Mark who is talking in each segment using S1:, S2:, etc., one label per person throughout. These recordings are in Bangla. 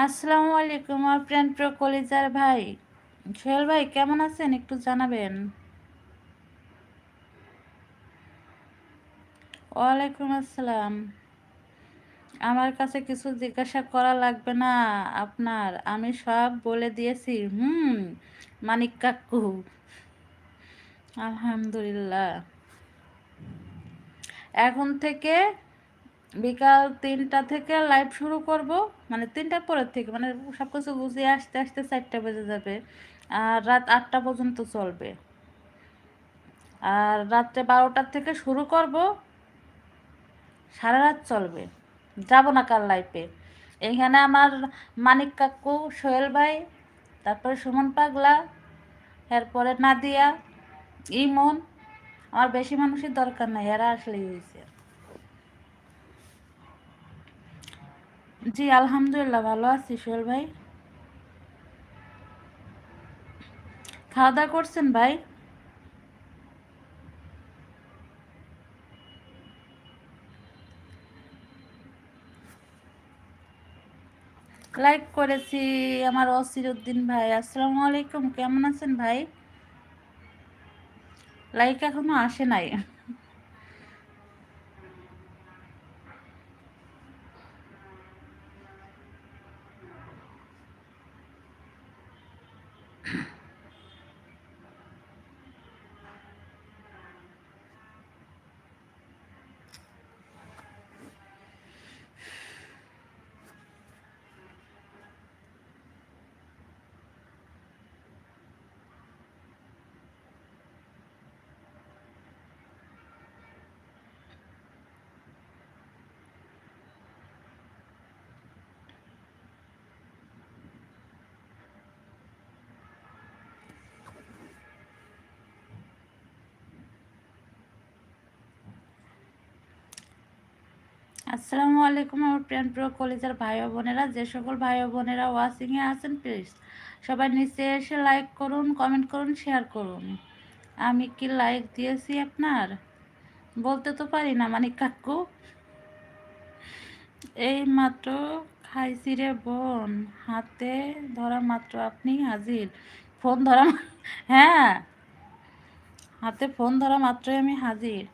S1: আসসালামু আলাইকুম প্রিয় প্রিয় কলিজার ভাই। সোহেল ভাই, কেমন আছেন? একটু জানাবেন। ওয়ালাইকুম আসসালাম। আমার কাছে কিছু জিজ্ঞাসা করা লাগবে না আপনার। আমি সব বলে দিয়েছি। হুম, মানিক কাকু। আলহামদুলিল্লাহ। এখন থেকে বিকাল তিনটা থেকে লাইভ শুরু করব। মানে তিনটার পরের থেকে মানে সব কিছু বুঝিয়ে আসতে আসতে চারটা বেজে যাবে, আর রাত আটটা পর্যন্ত চলবে। আর রাত্রে বারোটার থেকে শুরু করব, সারা রাত চলবে। যাব না কাল লাইফে এখানে আমার মানিক কাকু, সোহেল ভাই, তারপরে সুমন পাগলা, এরপরে নাদিয়া, ইমন। আমার বেশি মানুষের দরকার নাই, এরা আসলেই হয়েছে। জি, আলহামদুলিল্লাহ, ভালো আছি, সোহেল ভাই। খাওয়া দাওয়া করছেন ভাই? লাইক করেছি আমার অসিরুদ্দিন ভাই, আসসালামু আলাইকুম, কেমন আছেন ভাই? লাইক এখনও আসে নাই। আসসালামু আলাইকুম আমার প্রিয় প্রিয় কলেজের ভাই বোনেরা, যে সকল ভাই বোনেরা ওয়াচিংয়ে আছেন প্লিজ সবাই নিচে এসে লাইক করুন কমেন্ট করুন শেয়ার করুন। আমি কি লাইক দিয়েছি আপনার? বলতে তো পারি না মানে কাকু। এই মাত্র খাইছি রে বোন, হাতে ধরা মাত্র আপনি হাজির। ফোন ধরা হ্যাঁ হাতে ফোন ধরা মাত্রই আমি হাজির।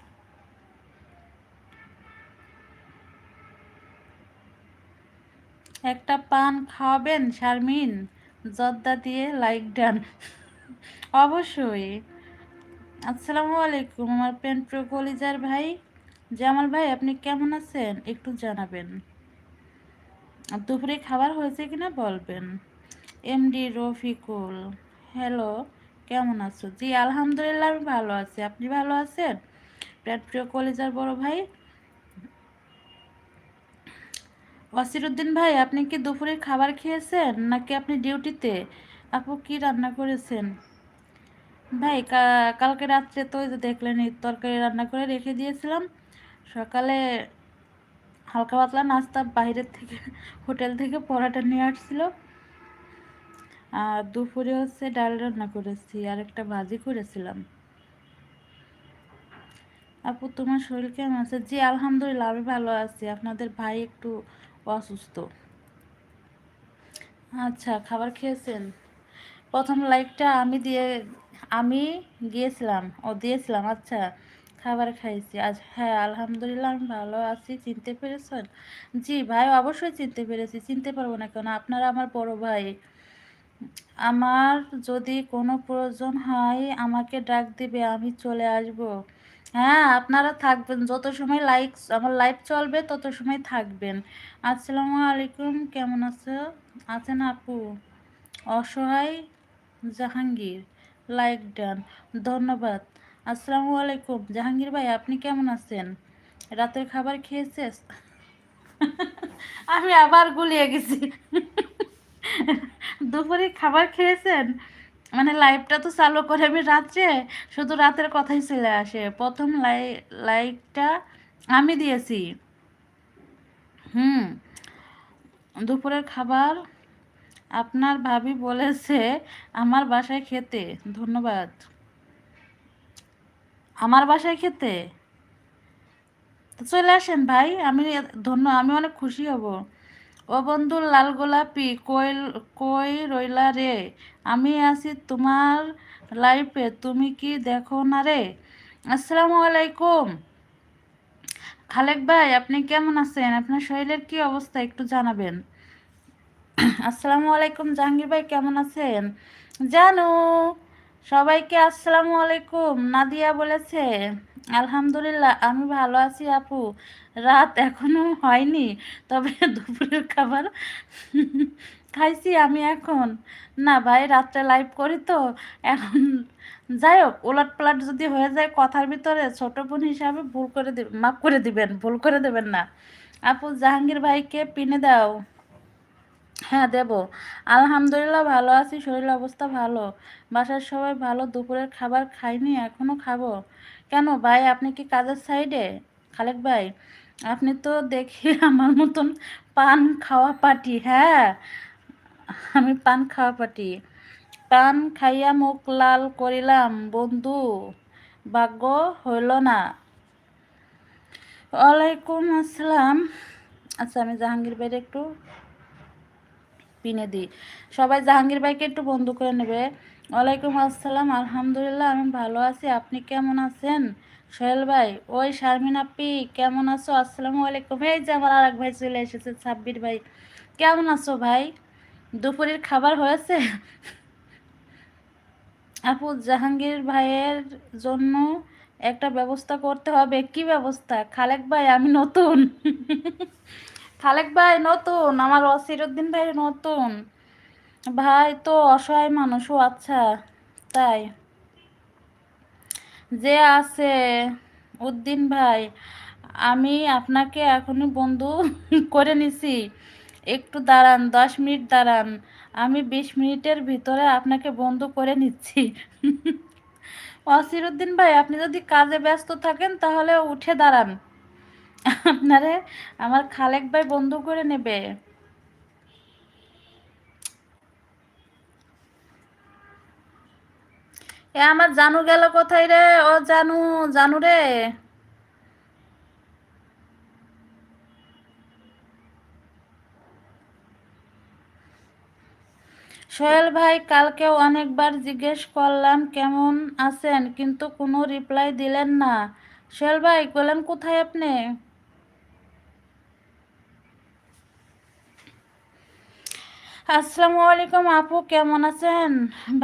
S1: একটা পান খাওয়াবেন, শারমিন? জর্দা দিয়ে লাইক ডান অবশ্যই। আসসালামু আলাইকুম, আমার পেন প্রো কলিজার ভাই। জামাল ভাই, আপনি কেমন আছেন? একটু জানাবেন। দুপুরে খাবার হয়েছে কিনা বলবেন? এমডি রফিকুল, হ্যালো, কেমন আছো? জি, আলহামদুলিল্লাহ, আমি ভালো আছি। আপনি ভালো আছেন? পেট প্রিয় কলিজার বড় ভাই ওয়াসিরুদ্দিন ভাই, আপনি কি দুপুরের খাবার খেয়েছেন নাকি আপনি ডিউটিতে? আপু, কি রান্না করেছেন? ভাই কালকে রাত্রে তো দেখলেন তরকারি রান্না করে রেখে দিয়েছিলাম। সকালে হালকা পাতলা নাস্তা বাইরের থেকে, হোটেল থেকে পরাটা নিয়ে আসছিল। আর দুপুরে হচ্ছে ডাল রান্না করেছি, আর একটা ভাজি করেছিলাম। আপু, তোমার শরীর কেমন আছে? জি, আলহামদুলিল্লাহ, আমি ভালো আছি। আপনাদের ভাই একটু অসুস্থ। আচ্ছা খাবার খেয়েছেন? প্রথম লাইকটা আমি দিয়ে, আমি গিয়েছিলাম, ও দিয়েছিলাম আচ্ছা খাবার খাইছি। আজ হ্যাঁ আলহামদুলিল্লাহ, আমি ভালো আছি, চিনতে পেরেছেন? জি, ভাই, অবশ্যই চিনতে পেরেছি, চিনতে পারব না কেন, আপনারা আমার বড় ভাই। আমার যদি কোনো প্রয়োজন হয়, আমাকে ডাক দিবে, আমি চলে আসব। হ্যাঁ আপনারা থাকবেন। যত সময় লাইক আমার লাইভ চলবে, তত সময় থাকবেন। আসসালামু আলাইকুম, কেমন আছো? আছেন আপু? অসহায় জাহাঙ্গীর। লাইক ডান ধন্যবাদ। আসসালামু আলাইকুম। জাহাঙ্গীর ভাই, আপনি কেমন আছেন? রাতের খাবার খেয়েছে আমি আবার গুলিয়ে গেছি। দুপুরে খাবার খেয়েছেন? মানে লাইভটা তো চালু করে আমি রাত্রে, শুধু রাতের কথাই চলে আসে। প্রথম লাই লাইকটা আমি দিয়েছি। হুম, দুপুরের খাবার আপনার ভাবি বলেছে আমার বাসায় খেতে। ধন্যবাদ। আমার বাসায় খেতে? চলে আসেন ভাই, আমি ধন্য, আমি অনেক খুশি হব। ও বন্ধু লাল গোলাপি, কই কই রইলা রে? আমি আছি তোমার লাইফে তুমি কি দেখো না রে? আসসালামু আলাইকুম। খালেক ভাই, আপনি কেমন আছেন? আপনার শরীরের কি অবস্থা একটু জানাবেন। আসসালামু আলাইকুম জাহাঙ্গীর ভাই, কেমন আছেন? জানু, সবাইকে আসসালামু আলাইকুম, নাদিয়া বলেছে। আলহামদুলিল্লাহ, আমি ভালো আছি আপু। রাত এখনও হয়নি, তবে দুপুরের খাবার খাইছি আমি এখন। না ভাই, রাত্রে লাইভ করি তো। এখন যাই হোক উলট পালট যদি হয়ে যায় কথার ভিতরে, ছোট বোন হিসাবে ভুল করে দিবেন মাফ করে দিবেন, ভুল করে দেবেন না। আপু, জাহাঙ্গীর ভাইকে পিনে দাও। হ্যাঁ দেব। আলহামদুলিল্লাহ ভালো আছি, শরীর অবস্থা ভালো। বাসার সবাই ভালো, দুপুরের খাবার খাইনি এখনও খাব। কেন ভাই? আপনি কি কাজের সাইডে খালেক ভাই, আপনি তো দেখি আমার মতন পান খাওয়া পাটি হ্যাঁ? আমি পান খাওয়া পাটি পান খাইয়া মুখ লাল করিলাম, বন্ধু, ভাগ্য হইল না। ওয়ালাইকুম আসসালাম। আচ্ছা আমি জাহাঙ্গীর ভাইয়ের একটু পিনে দিই। সবাই জাহাঙ্গীর ভাইকে একটু বন্ধু করে নেবে। ওয়ালাইকুম আসসালাম, আলহামদুলিল্লাহ আমি ভালো আছি। আপনি কেমন আছেন? সোহেল ভাই, ওই শারমিন আপি, কেমন আছো? আসসালামু আলাইকুম। এই যে আমার আরেক ভাই চলে এসেছে, সাব্বির ভাই। কেমন আছো ভাই? দুপুরের খাবার হয়েছে? আপু, জাহাঙ্গীর ভাইয়ের জন্য একটা ব্যবস্থা করতে হবে। কি ব্যবস্থা? খালেক ভাই, আমি নতুন। খালেক ভাই, নতুন। আমার অসিরুদ্দিন ভাই, নতুন। ভাই তো অসহায় মানুষও আচ্ছা তাই। যে আছে, উদ্দিন ভাই, আমি আপনাকে এখনই বন্ধু করে নিছি। একটু দাঁড়ান, দশ মিনিট দাঁড়ান, আমি বিশ মিনিটের ভিতরে আপনাকে বন্ধু করে নিচ্ছি। অসিরুদ্দিন ভাই, আপনি যদি কাজে ব্যস্ত থাকেন তাহলে উঠে দাঁড়ান। আপনারে আমার খালেক ভাই বন্ধু করে নেবে। এ আমার জানু গেল কোথায় রে? ও জানু জানু রে। সোহেল ভাই কালকেও অনেকবার জিজ্ঞেস করলাম, কেমন আছেন? কিন্তু কোনো রিপ্লাই দিলেন না। সোহেল ভাই বললেন কোথায় আপনি? আসসালামু আলাইকুম আপু, কেমন আছেন?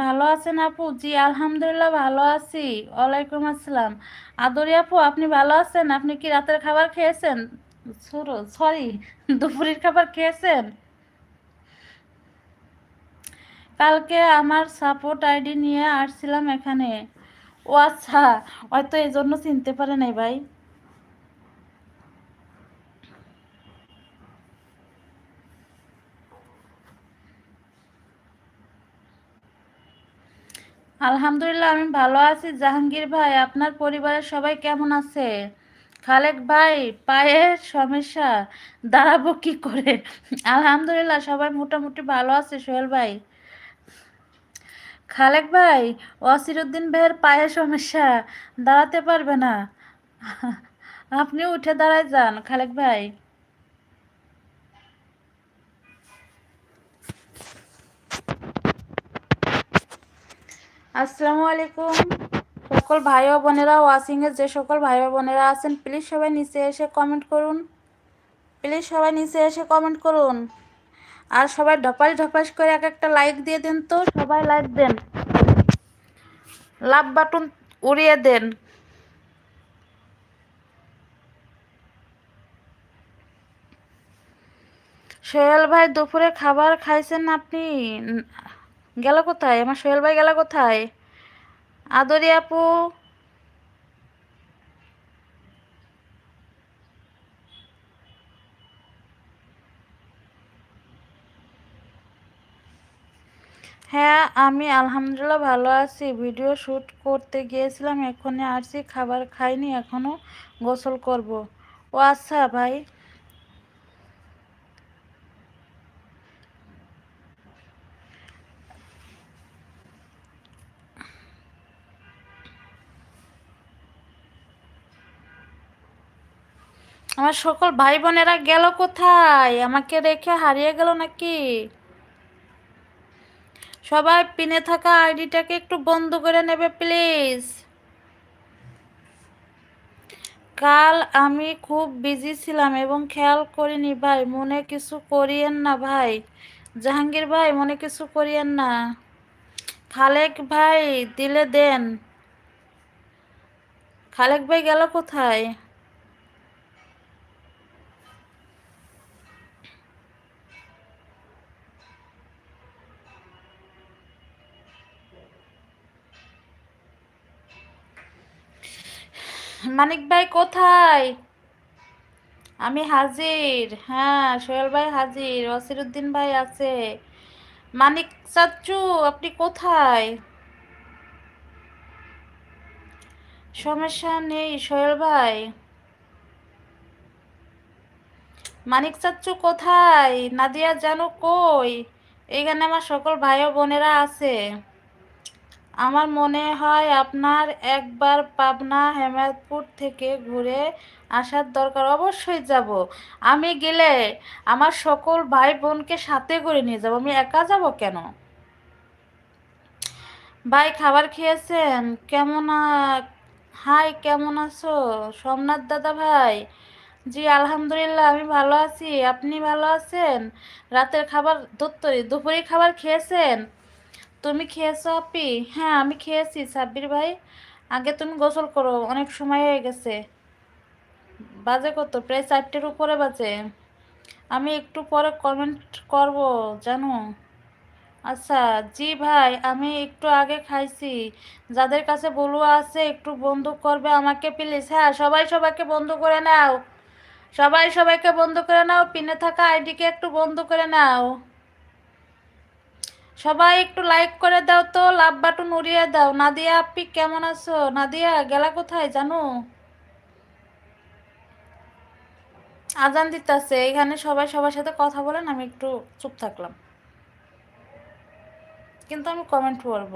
S1: ভালো আছেন আপু? জি, আলহামদুলিল্লাহ ভালো আছি। ওয়ালাইকুম আসসালাম। আদরি আপু, আপনি ভালো আছেন? আপনি কি রাতের খাবার খেয়েছেন? সরি, দুপুরের খাবার খেয়েছেন? কালকে আমার সাপোর্ট আইডি নিয়ে আসছিলাম এখানে। ও আচ্ছা হয়তো এই জন্য চিনতে পারে নাই ভাই। আলহামদুলিল্লাহ, আমি ভালো আছি। জাহাঙ্গীর ভাই, আপনার পরিবারের সবাই কেমন আছে? খালেক ভাই, পায়ের সমস্যা, দাঁড়াবো কি করে? আলহামদুলিল্লাহ, সবাই মোটামুটি ভালো আছে, সোহেল ভাই। খালেক ভাই ওয়াসিরুদ্দিন ভাইয়ের পায়ের সমস্যা, দাঁড়াতে পারবে না। আপনি উঠে দাঁড়ায় যান, খালেক ভাই। আসসালামু আলাইকুম। সকল ভাই ও বোনেরা ওয়াশিংয়ে যে সকল ভাই ও বোনেরা আছেন প্লিজ সবাই নিচে এসে কমেন্ট করুন। প্লিজ সবাই নিচে এসে কমেন্ট করুন। আর সবাই ঢপাস ঢপাস করে এক একটা লাইক দিয়ে দেন তো, সবাই লাইক দেন। লাভ বাটন উড়িয়ে দেন। সোহেল ভাই, দুপুরে খাবার খাইছেন আপনি? গেল কোথায়? আমার সোহেল ভাই গেল কোথায়? আদরি আপু। হ্যাঁ আমি আলহামদুলিল্লাহ ভালো আছি। ভিডিও শ্যুট করতে গিয়েছিলাম এখনই আসছি, খাবার খাইনি, এখনও গোসল করব। ও আচ্ছা ভাই। আমার সকল ভাই বোনেরা গেল কোথায়? আমাকে রেখে হারিয়ে গেল নাকি? সবাই পিনে থাকা আইডিটাকে একটু বন্ধ করে নেবে, প্লিজ। কাল আমি খুব বিজি ছিলাম এবং খেয়াল করিনি ভাই, মনে কিছু করিয়েন না ভাই। জাহাঙ্গীর ভাই, মনে কিছু করিয়েন না। খালেক ভাই, দিলে দেন। খালেক ভাই গেল কোথায়? মানিক ভাই কোথায়? আমি হাজির। হ্যাঁ সোহেল ভাই হাজির, ওয়াসিরুদ্দিন ভাই আছে। মানিক চাচ্চু আপনি কোথায়? সমস্যা নেই, সোহেল ভাই। মানিক চাচ্চু কোথায়? নাদিয়া জানো কই? এখানে আমার সকল ভাই বোনেরা আছে। আমার মনে হয় আপনার একবার পাবনা হেমায়তপুর থেকে ঘুরে আসার দরকার অবশ্যই যাব। আমি গেলে আমার সকল ভাই বোনকে সাথে করে নিয়ে যাব। আমি একা যাব কেন? ভাই, খাবার খেয়েছেন? কেমন হাই, কেমন আছো? সোমনাথ দাদা ভাই? জি, আলহামদুলিল্লাহ, আমি ভালো আছি। আপনি ভালো আছেন? রাতের খাবার, দত্তরি দুপুরে খাবার খেয়েছেন? তুমি খেয়েছো আপি? হ্যাঁ আমি খেয়েছি, সাব্বির ভাই। আগে তুমি গোসল করো, অনেক সময় হয়ে গেছে। বাজে কত? প্রায় চারটের উপরে বাজে। আমি একটু পরে কমেন্ট করব, জানো? আচ্ছা জি ভাই, আমি একটু আগে খাইছি। যাদের কাছে বলুয়া আছে, একটু বন্ধু করবে আমাকে প্লিজ হ্যাঁ সবাই সবাইকে বন্ধ করে নাও। সবাই সবাইকে বন্ধ করে নাও, পিনে থাকা আইডিকে একটু বন্ধ করে নাও। সবাই একটু লাইক করে দাও তো লাভ বাটন উড়িয়ে দাও। নাদিয়া আপনি কেমন আছো? নাদিয়া, গেলা কোথায় জানো? আজান দিতেছে, এখানে সবাই সবার সাথে কথা বলেন, আমি একটু চুপ থাকলাম। কিন্তু আমি কমেন্ট করব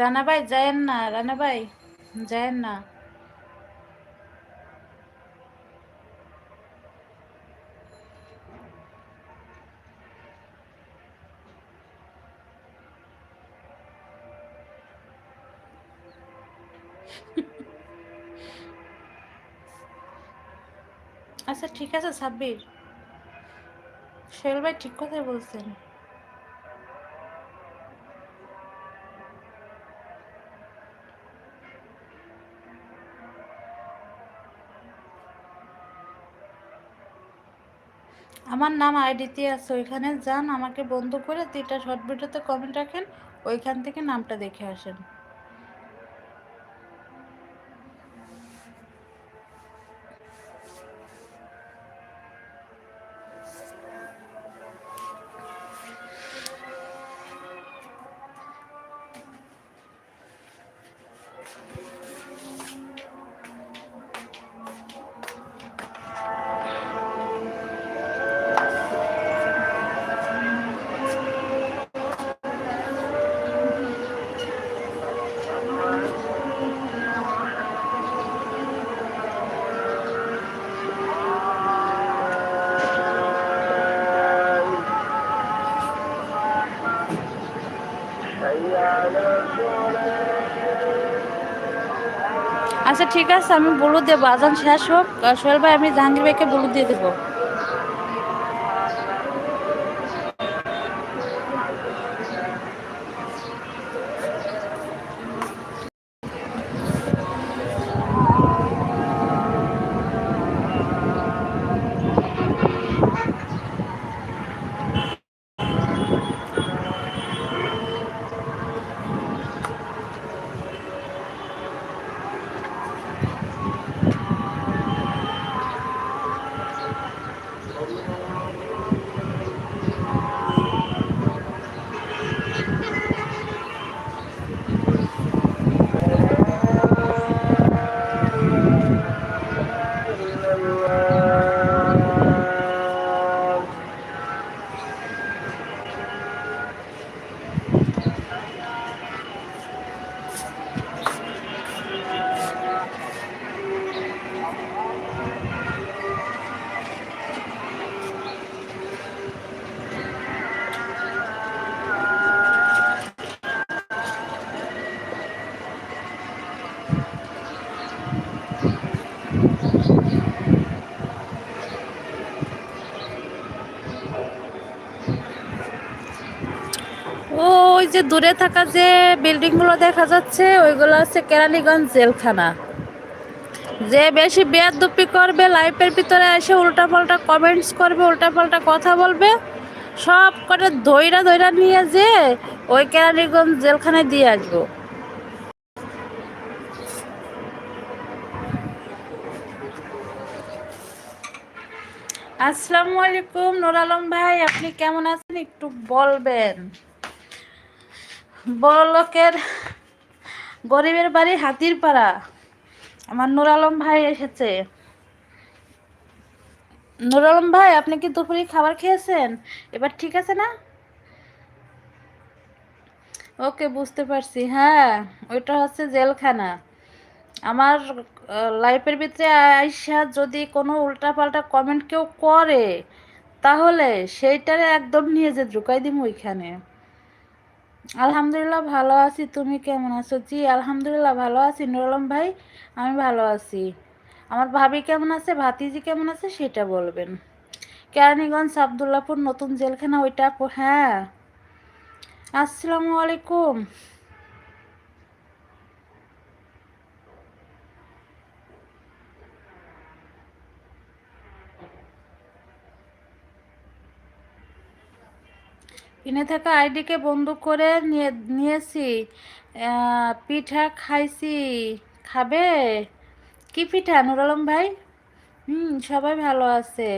S1: রানা ভাই যায়েন না রানা ভাই যায়েন না। আচ্ছা ঠিক আছে, সাব্বির। সোহেল ভাই ঠিক কথাই বলছেন। আমার নাম আইডিতে আছে, ওইখানে যান, আমাকে বন্ধ করে দুইটা শর্ট ভিডিওতে কমেন্ট রাখেন, ওইখান থেকে নামটা দেখে আসেন। আচ্ছা ঠিক আছে, আমি বলু দেবো। আজান শেষ হোক। সোহেল ভাই, আমি জাহাঙ্গীর ভাইকে বলু দিয়ে দেবো। দূরে থাকা যে বিল্ডিংগুলো দেখা যাচ্ছে, ওইগুলো হচ্ছে কেরানীগঞ্জ জেলখানা। যে বেশি বেয়াদুপি করবে, লাইফের ভিতরে এসে উল্টাপাল্টা কমেন্টস করবে, উল্টাপাল্টা কথা বলবে, সব করে দইরা দইরা নিয়ে যে ওই কেরানীগঞ্জ জেলখানায় দিয়ে আসব। আসসালামু আলাইকুম নুর আলম ভাই, আপনি কেমন আছেন? একটু বলবেন। বড় লোকের গরিবের বাড়ি হাতির পাড়া। আমার নুর আলম ভাই এসেছে। নুর আলম ভাই, আপনি কি দুপুরে খাবার খেয়েছেন? এবার ঠিক আছে না? ওকে, বুঝতে পারছি। হ্যাঁ ওইটা হচ্ছে জেলখানা। আমার লাইফের ভিতরে আইসা যদি কোনো উল্টাপাল্টা কমেন্ট কেউ করে, তাহলে সেইটারে একদম নিয়ে যে ঢুকাই দিব ওইখানে। আলহামদুলিল্লাহ ভালো আছি। তুমি কেমন আছো? জি, আলহামদুলিল্লাহ ভালো আছি। নুরলম ভাই, আমি ভালো আছি। আমার ভাবি কেমন আছে? ভাতিজি কেমন আছে? সেটা বলবেন। কেরানীগঞ্জ আবদুল্লাপুর নতুন জেলখানা, ওইটা হ্যাঁ। আসসালামু আলাইকুম। কিনে থাকা আইডিকে বন্ধ করে নিয়ে, নিয়েছি। পিঠা খাইছি। খাবে? কি পিঠা নুর আলম ভাই? হুম, সবাই ভালো আছে।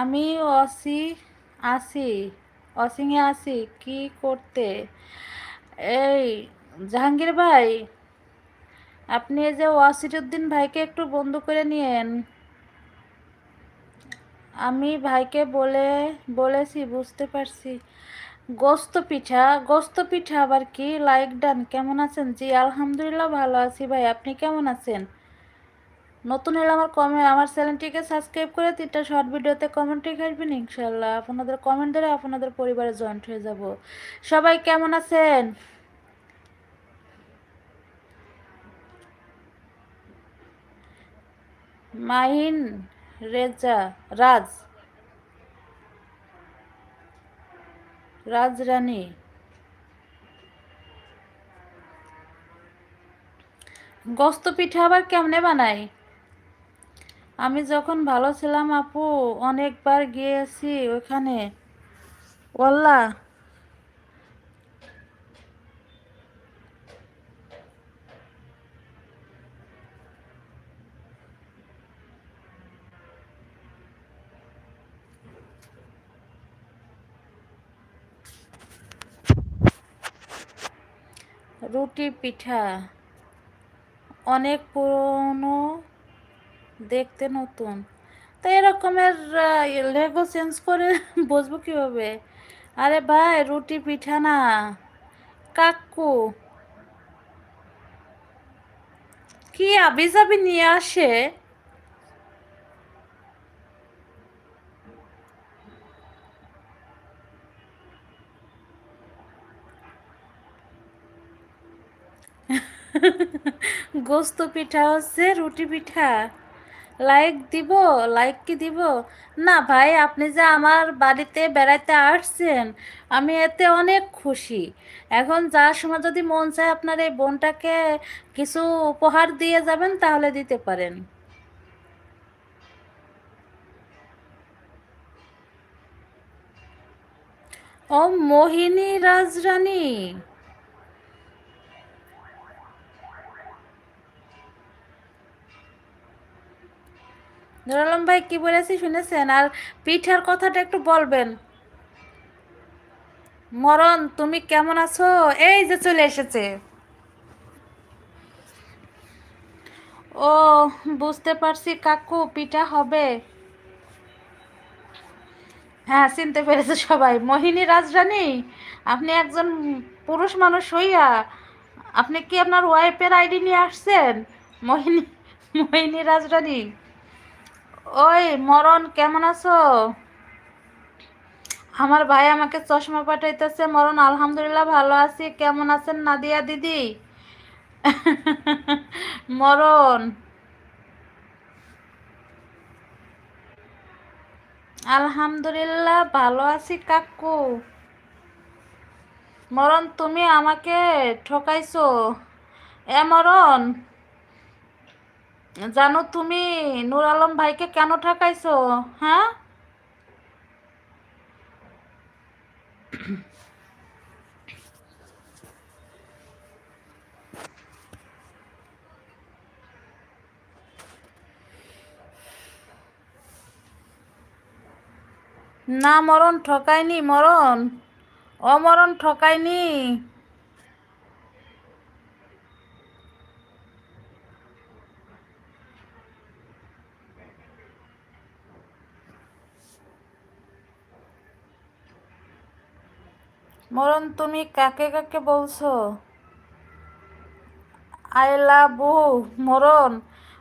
S1: আমি অসি, আসি, অসিংয়ে আসি, কি করতে? এই, জাহাঙ্গীর ভাই, আপনি যে ওয়াসিরুদ্দিন ভাইকে একটু বন্ধ করে নিয়েন। আমি ভাইকে বলে, বলেছি, বুঝতে পারছি। গোস্ত পিঠা গোস্ত পিঠা আবার কি? লাইক ডান, কেমন আছেন? জি, আলহামদুলিল্লাহ ভালো আছি ভাই, আপনি কেমন আছেন? নতুন হলে আমার কমে, আমার চ্যানেলটিকে সাবস্ক্রাইব করে তিনটা শর্ট ভিডিওতে কমেন্টে খাইবেন ইনশাল্লাহ। আপনাদের কমেন্ট ধরে আপনাদের পরিবারে জয়েন্ট হয়ে যাব। সবাই কেমন আছেন? মাহিন রেজা, রাজ। রাজরানী। গোস্ত পিঠা আবার কেমনে বানাই? আমি যখন ভালো ছিলাম আপু, অনেকবার গিয়েছি ওখানে। ওল্লা রুটি পিঠা। অনেক পুরনো, দেখতে নতুন। তো এরকমের লেগো চেঞ্জ করে বসবো কীভাবে? আরে ভাই, রুটি পিঠা না। কাকু। কি আবি যাবি নিয়ে আসে? গোস্ত পিঠা হচ্ছে রুটি পিঠা। লাইক দিব লাইক কি দিব? না ভাই, আপনি যে আমার বাড়িতে বেড়াইতে আসছেন, আমি এতে অনেক খুশি। এখন যার সময় যদি মন চায় আপনার এই বোনটাকে কিছু উপহার দিয়ে যাবেন, তাহলে দিতে পারেন। ও মোহিনী রাজরানী। নুর আলম ভাই, কি বলেছি শুনেছেন? আর পিঠার কথাটা একটু বলবেন। মরণ, তুমি কেমন আছো? এই যে চলে এসেছে। ও, বুঝতে পারছি কাকু, পিঠা হবে। হ্যাঁ চিনতে পেরেছে সবাই। মোহিনী রাজরানী, আপনি একজন পুরুষ মানুষ হইয়া আপনি কি আপনার ওয়াইফের আইডি নিয়ে আসছেন? মোহিনী মোহিনী রাজরানী। ওই মরণ, কেমন আছো? আমার ভাই আমাকে চশমা পাঠাইতেছে। মরণ, আলহামদুলিল্লাহ ভালো আছি। কেমন আছেন নাদিয়া দিদি? মরণ। আলহামদুলিল্লাহ ভালো আছি কাকু। মরণ, তুমি আমাকে ঠকাইছো। এ মরণ জানো তুমি নূর আলম ভাইকে কেন ঠকাইছো হ্যাঁ? না মরণ ঠকাইনি মরণ অমরণ ঠকাইনি মরণ তুমি কাকে কাকে বলছো? আই লাভ মরণ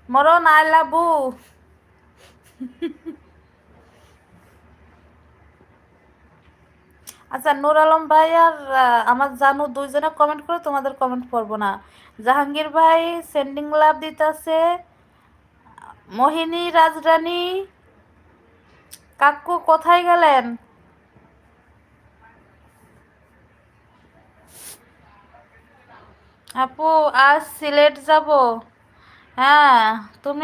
S1: মরণ আই লাভ আচ্ছা নুর আলম ভাই আর আমার জানু দুইজনে কমেন্ট করে, তোমাদের কমেন্ট পড়ব না। জাহাঙ্গীর ভাই সেন্ডিং লাভ দিতেছে, মোহিনী, রাজরানী, কাকু কোথায় গেলেন? আপু আজ সিলেট যাব। হ্যাঁ তুমি